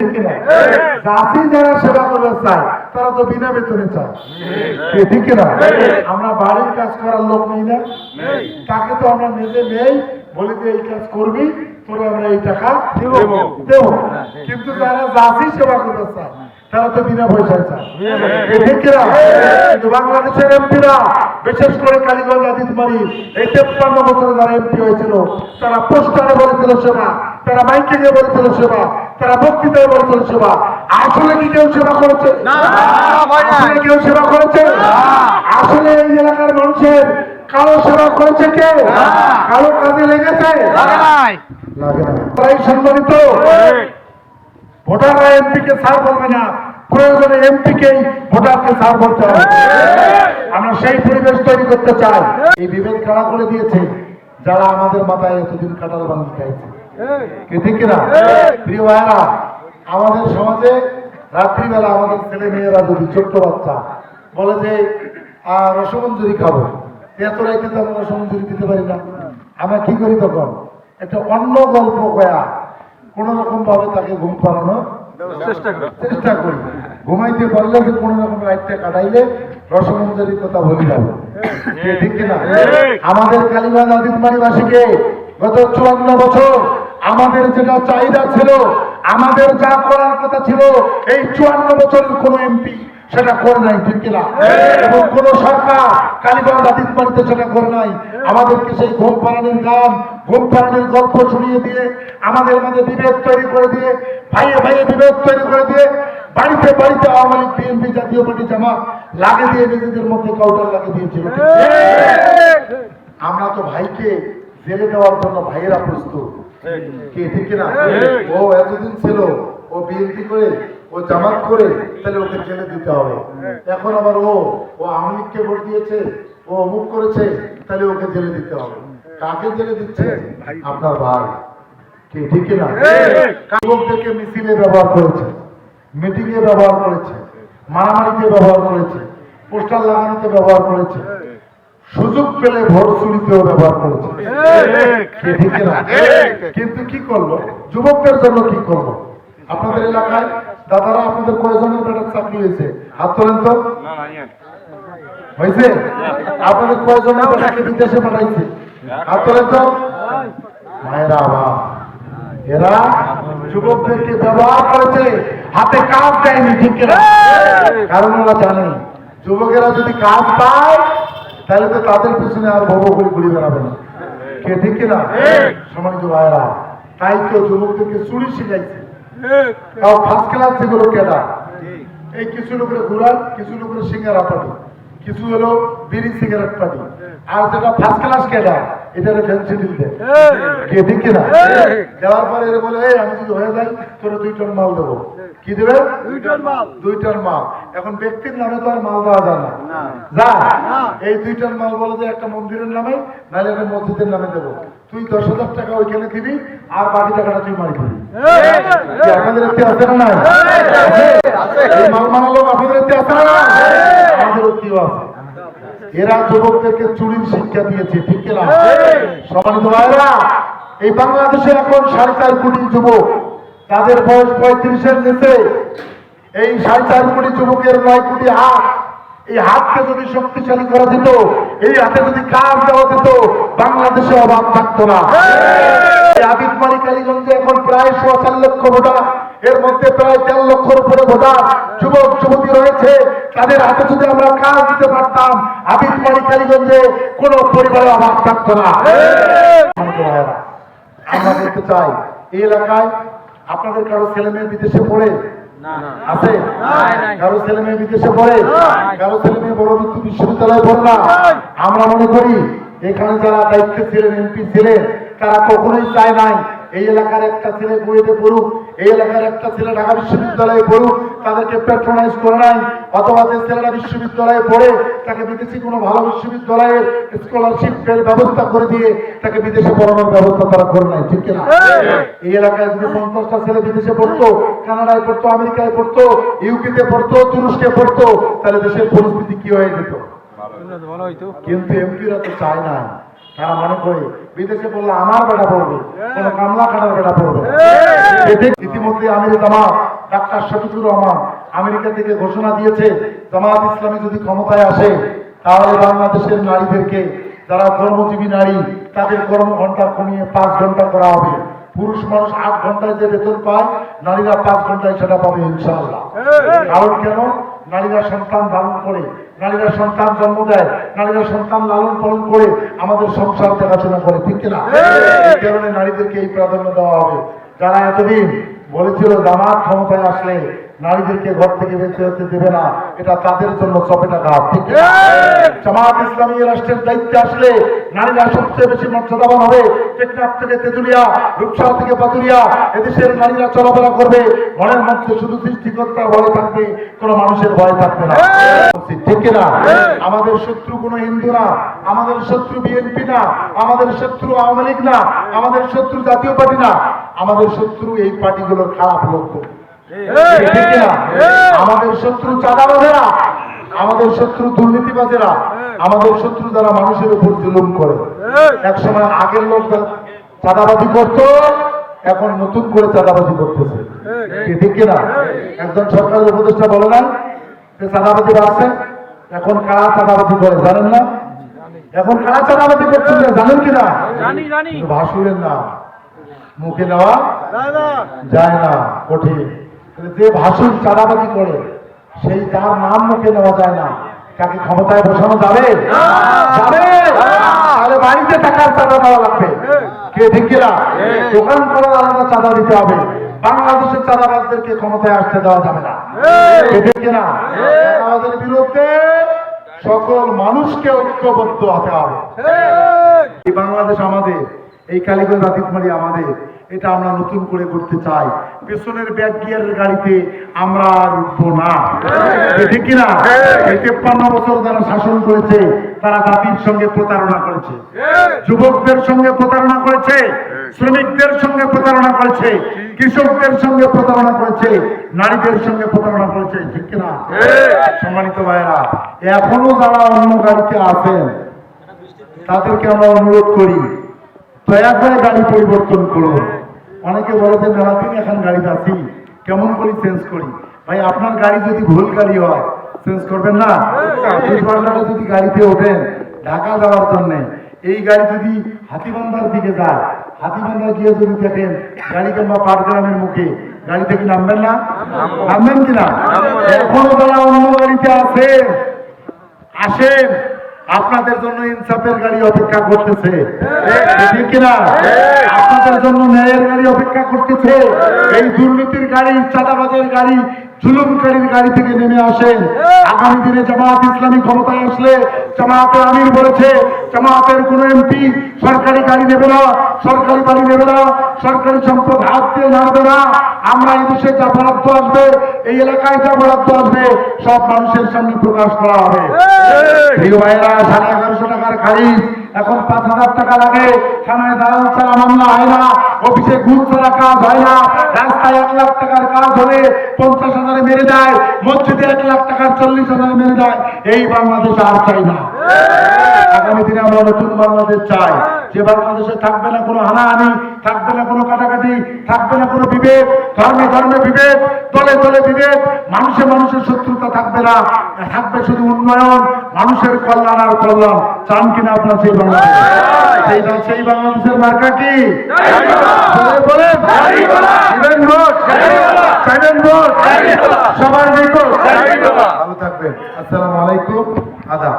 ঠিক কিনা? জাতি যারা সেবা করতে চায় তারা তো বিনা বেতনে চায়। ঠিক কিনা? আমরা বাড়ির কাজ করার লোক নেই না। তাকে তো আমরা নিজে নেই বলি যে এই কাজ করবি তোরে আমরা এই টাকা দেব। দেব। কিন্তু যারা জাতি সেবা করতে চায় তারা তো বিনা পয়সায় চায়। ঠিক কিনা? কিন্তু বাংলাদেশের এমপিরা বিশেষ করে কালীগঞ্জ আদিতমারি এই তেপ্পান্ন বছরে যারা এমপি হয়েছিল তারা পোস্টারে বলেছিল সেবা তারা মাইকে গিয়ে বলেছিল সেবা। তারা বক্তৃতায় বলেছিল সেবা আসলে কি কেউ সেবা করেছে? আসলে কেউ সেবা করেছে? আসলে এই এলাকার মানুষের কালো সেবা করেছে কে? কালো কাজে লেগেছে? সম্মানিত ভোটাররা এমপি কে স্যার বলবে না। প্রয়োজনে এমপি কেই ভোটারকে স্যার বলতে হবে। আমরা সেই পরিবেশ তৈরি করতে চাই। এই বিভেদ খাড়া করে দিয়েছে? যারা আমাদের মাথায় এতদিন কাটাল বান্ধি চাইছে কে ঠিক কিনা প্রিয় ভাইরা আমাদের সমাজে রাত্রিবেলা আমাদের ছেলে মেয়েরা যদি ছোট্ট বাচ্চা বলে যে রসমঞ্জুরি খাব। এত রাইতে তো আমরা রসমঞ্জুরি দিতে পারি না। আমরা কি করি তখন? একটা অন্য গল্প কয়া কোন রকম ভাবে তাকে ঘুম পাড়ানো চেষ্টা করি। ঘুমাইতে পারলে যে কোন রকম রাইটটা কাটাইলে রসমঞ্জরির কথা বলি যাবে। ঠিক কিনা? আমাদের কালীগঞ্জ আদিতমারিবাসীকে গত চুয়ান্ন বছর আমাদের যেটা চাহিদা ছিল আমাদের যা করার কথা ছিল এই চুয়ান্ন বছরের কোন এমপি সেটা করে নাই ঠিক কিনা? এবং কোন সরকার কালীগঞ্জ আদিতমারিতে সেটা করে নাই। আমাদেরকে সেই ঘুম পাড়ানির গান ঘুম পাড়ানির গল্প শুনিয়ে দিয়ে আমাদের মাঝে বিভেদ তৈরি করে দিয়ে ভাইয়ে ভাইয়ে বিভেদ তৈরি করে দিয়ে বাড়িতে বাড়িতে Awami League BNP Jatiya party জামা লাগে দিয়ে নিজেদের মধ্যে কাউটার লাগিয়ে দিয়েছিল আমরা তো ভাইকে জেলে দেওয়ার জন্য ভাইয়েরা প্রস্তুত। ঠিক ও এতদিন ছিল, ও বিএনপি করে, ও জামাত করে, তাহলে ওকে দিতে হবে। এখন আবার ও ও আওয়ামী ভোট দিয়েছে, ও অমুক করেছে, তাহলে ওকে জেলে দিতে হবে। কাকে জেলে দিচ্ছে? আপনার ভাই। কে ঠিক কিনা? যুবকদেরকে মিছিলে ব্যবহার করেছে মিটিং এ ব্যবহার করেছে, মারামারিতে ব্যবহার করেছে, পোস্টার লাগানোতে ব্যবহার করেছে সুযোগ পেলে ভোট চুরিতেও ব্যবহার করেছে? কিন্তু কি করল যুবকদের জন্য কি করল আপনাদের এলাকায় দাদারা আপনাদের কয়জনের বেটার চাকরি হয়েছে? হাত তোলেন তো। হয়েছে? আপনাদের কয়জনের বেটাকে বিদেশে পাঠাইছে? হাত তোলেন তো। মায়েরা আবার এরা যুবকদেরকে ব্যবহার করেছে। হাতে কাজ দেয়নি ঠিক। কারণ ওরা জানে যুবকেরা যদি কাজ পায় তাহলে তো তাদের পিছনে আর ভব করে ঘুরে বেড়াবে না। কে ঠিক কিনা? সমানিত ভাইরা তাই তো যুবকদেরকে চুরি শিখাইছে। তাও ফার্স্ট ক্লাস যেগুলো কেডা এই কিছু লোকের ঘুরান কিছু লোকের সিঙ্গারা পাটি কিছু হলো বিড়ি সিগারেট পাটি। আর যেটা ফার্স্ট ক্লাস কেডা এটা ফ্যান্সি দিল দেয় কে ঠিক কিনা? দেওয়ার পরে এরা বলে এই আমি যদি হয়ে যাই তোরা দুই টন মাল দেবো। কি দেবে? দুই টন মাল। এখন ব্যক্তির নামে তো আর মাল দেওয়া যায় না। যা। এই দুই টন মাল বলে যে একটা মন্দিরের নামে নাহলে একটা মসজিদের নামে দেবো। তুই দশ হাজার টাকা ওইখানে দিবি আর বাকি টাকাটা তুই মারি দিবি আপনাদের এতে আছে না নাই? এই মাল মানা লোক আপনাদের এতে আছে না? আমাদের এতেও আছে। এরা যুবকদেরকে চুরির শিক্ষা দিয়েছে ঠিক কিনা? সম্মানিত ভাইরা এই বাংলাদেশে এখন সাড়ে চার কোটি যুবক তাদের বয়স পঁয়ত্রিশের নিচে এই সাড়ে চার কোটি যুবকের নয় কোটি হাত এই হাতকে যদি শক্তিশালী করা যেত এই হাতে যদি কাজ দেওয়া যেত বাংলাদেশে অভাব থাকতো না। এই আদিতমারি কালীগঞ্জে এখন প্রায় সোয়া চার লক্ষ ভোটার এর মধ্যে প্রায় দেড় লক্ষর উপরে ভোটার যুবক যুবতী রয়েছে। তাদের হাতে যদি আমরা কাজ দিতে পারতাম কোনো পরিবারের অভাব থাকতো না। আমরা বলতে চাই এই এলাকায় আপনাদের কারও ছেলে মেয়ে বিদেশে পড়ে? আছে? কারও ছেলে মেয়ে বিদেশে পড়ে? কারও ছেলে মেয়ে বড় বিদ্যুৎ বিশ্ববিদ্যালয়ে পড়ে না? আমরা মনে করি এখানে যারা দায়িত্বে ছিলেন এমপি ছিলেন তারা কখনোই চায় নাই এই এলাকার একটা ছেলে বুয়েটে পড়ুক এই এলাকার একটা ছেলে ঢাকা বিশ্ববিদ্যালয়ে পড়ুক তাদেরকে প্যাট্রোনাইজ করে নাই অথবা যে ছেলেরা বিশ্ববিদ্যালয়ে পড়ে তাকে বিদেশি কোনো ভালো বিশ্ববিদ্যালয়ের স্কলারশিপ ব্যবস্থা করে দিয়ে তাকে বিদেশে পড়ানোর ব্যবস্থা তারা করে নাই ঠিক কিনা? এই এলাকায় যদি পঞ্চাশটা ছেলে বিদেশে পড়তো কানাডায় পড়তো আমেরিকায় পড়তো ইউকেতে পড়তো তুরস্কে পড়তো তাহলে দেশের পরিস্থিতি কি হয়ে যেত? কিন্তু এমপিরা তো চায় না। তারা মনে করে। বিদেশে পড়লে আমার বেটা পড়বে কোন কামলা খানার বেটা পড়বে ইতিমধ্যে আমির জামা ডাক্তার শফিকুর রহমান আমেরিকা থেকে ঘোষণা দিয়েছে জামাত ইসলামী যদি ক্ষমতায় আসে তাহলে বাংলাদেশের নারীদেরকে যারা কর্মজীবী নারী তাদের কর্ম ঘণ্টা কমিয়ে পাঁচ ঘণ্টা করা হবে। পুরুষ মানুষ আট ঘন্টায় যে বেতন পায় নারীরা পাঁচ ঘন্টায় সেটা পাবে ইনশাআল্লাহ। কারণ কেন? নারীরা সন্তান ধারণ করে নারীরা সন্তান জন্ম দেয় নারীরা সন্তান লালন পালন করে আমাদের সংসার দেখাশোনা করে ঠিক কিনা? এই কারণে নারীদেরকে এই প্রাধান্য দেওয়া হবে। যারা এতদিন বলেছিল জামাত ক্ষমতায় আসলে নারীদেরকে ঘর থেকে বেঁচে হতে দেবে না। এটা তাদের জন্য চপেটা ঘাট ঠিক জামাত ইসলামী রাষ্ট্রের দায়িত্বে আসলে নারীরা সবচেয়ে বেশি মর্যাদাবান হবে। টেকনাফ থেকে তেতুলিয়া রূপসা থেকে পাতুরিয়া এদেশের নারীরা চলাফেরা করবে। মনের মধ্যে শুধু সৃষ্টিকর্তার ভয় থাকবে, কোনো মানুষের ভয় থাকবে না। ঠিক না? আমাদের শত্রু কোনো হিন্দু না, আমাদের শত্রু বিএনপি না, আমাদের শত্রু আওয়ামী লীগ না, আমাদের শত্রু জাতীয় পার্টি না। আমাদের শত্রু এই পার্টিগুলোর খারাপ লোক। ঠিক না আমাদের শত্রু চাঁদাবাজেরা আমাদের শত্রু দুর্নীতিবাজেরা আমাদের শত্রু যারা মানুষের উপর জুলুম করে। এক সময় আগের লোক চাঁদাবাজি করতো এখন নতুন করে চাঁদাবাজি করতেছে। ঠিক কিনা? একজন সরকারের উপদেষ্টা বলে না যে চাঁদাবাজি বাড়ছে এখন কারা চাঁদাবাজি করে জানেন না? এখন কারা চাঁদাবাজি করতেছে জানেন কিনা? জানি জানি। ভাসুরের না মুখে নেওয়া যায় না কঠিন। যে ভাষণ চাঁদাবাজি করে, সেই তার নাম মুখে নেওয়া যায় না। তাকে ক্ষমতায় বসানো যাবে? বাড়িতে টাকার চাঁদা দেওয়া লাগবে। কে কিনা দোকান করার আলাদা চাঁদা দিতে হবে। বাংলাদেশের চাঁদাবাজদেরকে ক্ষমতায় আসতে দেওয়া যাবে না। কে কিনা চাঁদাবাজের বিরুদ্ধে সকল মানুষকে ঐক্যবদ্ধ হতে হবে। এই বাংলাদেশ আমাদের, এই কালীগঞ্জ আতিতমারি আমাদের, এটা আমরা নতুন করে করতে চাই। পেছনের ব্যাক গিয়ারের গাড়িতে আমরা আর উঠবো না। ঠিক কিনা? এই তেপ্পান্ন বছর যারা শাসন করেছে তারা জাতির সঙ্গে প্রতারণা করেছে। যুবকদের সঙ্গে প্রতারণা করেছে শ্রমিকদের সঙ্গে প্রতারণা করেছে কৃষকদের সঙ্গে প্রতারণা করেছে নারীদের সঙ্গে প্রতারণা করেছে ঠিক কিনা? সম্মানিত ভাইরা এখনও যারা অন্য গাড়িতে আছেন তাদেরকে আমরা অনুরোধ করি দয়া করে গাড়ি পরিবর্তন করুন। অনেকে বলে যে মেলা দিন এখন গাড়িতে আছি কেমন করে চেঞ্জ করি? ভাই আপনার গাড়ি যদি ভুল গাড়ি হয় চেঞ্জ করবেন না। চব্বিশ ঘন্টাটা যদি গাড়িতে ওঠেন ঢাকা যাওয়ার জন্য এই গাড়ি যদি হাতিবান্ধার দিকে যায় হাতিবান্ধা গিয়ে যদি দেখেন গাড়ি কিংবা পাটগ্রামের মুখে গাড়ি থেকে নামবেন না? নামবেন কিনা? এখনও যারা অন্য গাড়িতে আছেন আসেন। আপনাদের জন্য ইনসাফের গাড়ি অপেক্ষা করতেছে। ঠিক কিনা? আপনাদের জন্য ন্যায়ের গাড়ি অপেক্ষা করতেছে। এই দুর্নীতির গাড়ি চাঁদাবাজের গাড়ি জুলুমকারীর গাড়ি থেকে নেমে আসেন আগামী দিনে জামাত ইসলামী ক্ষমতায় আসলে জামাতের আমির বলেছে জামাতের কোন এমপি সরকারি গাড়ি নেবে না সরকারি বাড়ি নেবে না সরকারি সম্পদ হাত দিয়ে নাড়বে না। আমরা এই দেশে যা বরাদ্দ আসবে এই এলাকায় যা বরাদ্দ আসবে সব মানুষের সামনে প্রকাশ করা হবে। প্রিয় ভাইয়েরা সাড়ে এগারোশো টাকার খারিজ এখন পাঁচ হাজার টাকা লাগে। থানায় দালাল ছাড়া মামলা হয় না, অফিসে ঘুষ ছাড়া কাজ হয় না। রাস্তায় এক লাখ টাকার কাজ হলে পঞ্চাশ হাজারে মেরে দেয়, মসজিদে এক লাখ টাকার চল্লিশ হাজারে মেরে দেয়। এই বাংলাদেশ আর চাই না। আগামী দিনে আমরা নতুন বাংলাদেশ চাই। যে বাংলাদেশে থাকবে না কোনো হানাহানি থাকবে না কোনো কাটাকাটি থাকবে না কোনো বিভেদ ধর্মে ধর্মে বিভেদ দলে দলে বিভেদ মানুষে মানুষের শত্রুতা থাকবে না থাকবে শুধু উন্নয়ন মানুষের কল্যাণ আর কল্যাণ। চান কিনা আপনার সেই বাংলাদেশ? সেই বাংলাদেশের মার্কা কি? বলেন ভোট। সবার ভালো থাকবেন। আসসালামু আলাইকুম। আদা